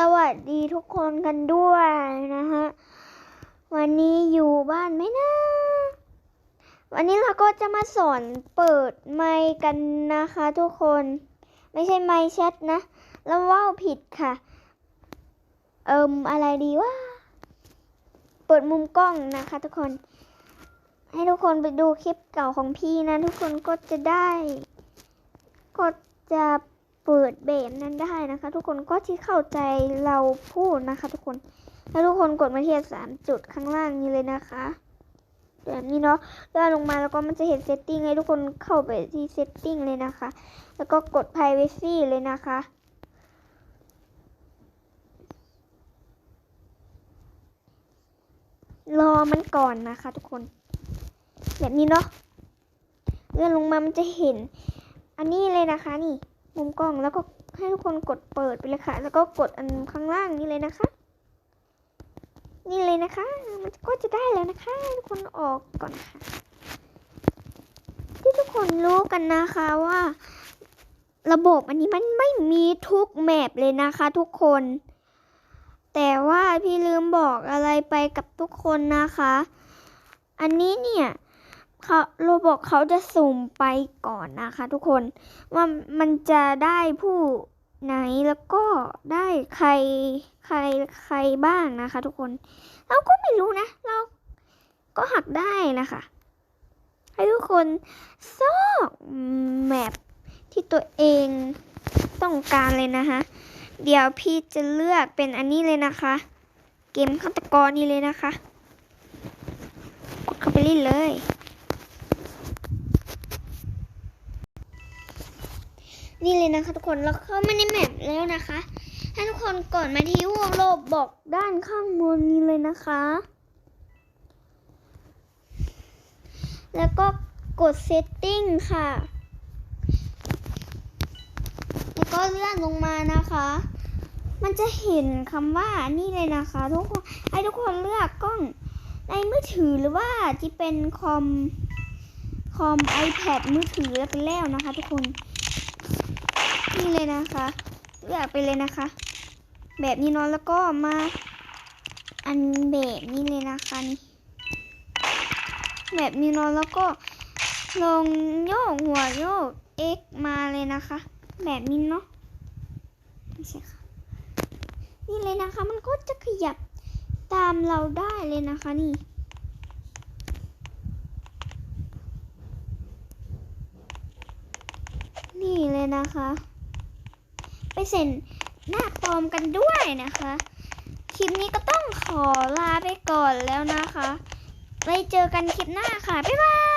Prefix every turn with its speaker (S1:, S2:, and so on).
S1: สวัสดีทุกคนกันด้วยนะฮะ วันนี้อยู่บ้านไหมนะ วันนี้เราก็จะมาสอนเปิดไมค์กันนะคะทุกคน ไม่ใช่ไมค์แชทนะ แล้วว่าผิดค่ะ เอิมอะไรดีวะ เปิดมุมกล้องนะคะทุกคน ให้ทุกคนไปดูคลิปเก่าของพี่นะ ทุกคนก็จะได้ ก็จะ เปิดแบบนั้นได้นะคะ ทุกคนก็ที่เข้าใจเราพูดนะคะ ทุกคนแล้วทุกคนกดมาที่สามจุดข้างล่างนี้เลยนะคะแบบนี้เนาะเลื่อนลงมาแล้วก็มันจะเห็นเซตติ้งให้ทุกคนเข้าไปที่เซตติ้งเลยนะคะ แล้วก็กด privacy เลยนะคะรอมันก่อนนะคะ ทุกคน แบบนี้เนาะเลื่อนลงมามันจะเห็น อันนี้เลยนะคะนี่ มุมกล้องแล้วก็ให้ทุกคนกดเปิดไปเลยค่ะ แล้วก็กดอันข้างล่างนี้เลยนะคะ นี่เลยนะคะ มันก็จะได้แล้วนะคะ ทุกคนออกก่อนค่ะ ที่ทุกคนรู้กันนะคะว่า ระบบอันนี้มันไม่มีทุกแมปเลยนะคะ ทุกคน แต่ว่าพี่ลืมบอกอะไรไปกับทุกคนนะคะ อันนี้เนี่ย เขาโรบอกเขาจะสุ่มไปก่อนนะคะทุกคนว่ามันจะได้ผู้ไหนแล้วก็ได้ใครใครใครบ้างนะคะ ทุกคน เราก็ไม่รู้นะ เราก็หักได้นะคะ ให้ทุกคนซอกแมปที่ตัวเองต้องการเลยนะคะเดี๋ยวพี่จะเลือกเป็นอันนี้เลยนะคะ เกมฆาตกรนี่เลยนะคะกดเข้าไปเล่นเลย นี่เลยนะคะทุกคนเราเข้ามาในแมปแล้วนะคะให้ทุกคนกดมาที่วงโลบบอกด้านข้างบนนี้เลยนะคะ แล้วก็กด setting ค่ะ แล้วก็เลื่อนลงมานะคะ มันจะเห็นคำว่านี่เลยนะคะ ทุกคนให้ทุกคนเลือกกล้องในมือถือหรือว่าจะเป็นคอมคอม iPad มือถือแล้วไปแล้วนะคะทุกคน เลยนะคะเลือกไปเลยนะคะ แบบนี้เนาะแล้วก็มาอันแบบนี้เลยนะคะนี่แบบนี้เนาะแล้วก็ลงโยกหัวโยก x มาเลยนะคะ แบบนี้เนาะไม่ใช่ค่ะนี่เลยนะคะ มันก็จะขยับตามเราได้เลยนะคะนี่นี่เลยนะคะ ไปเซ็นหน้าปลอมกันด้วยนะคะ คลิปนี้ก็ต้องขอลาไปก่อนแล้วนะคะไว้เจอกันคลิปหน้าค่ะ บ๊ายบาย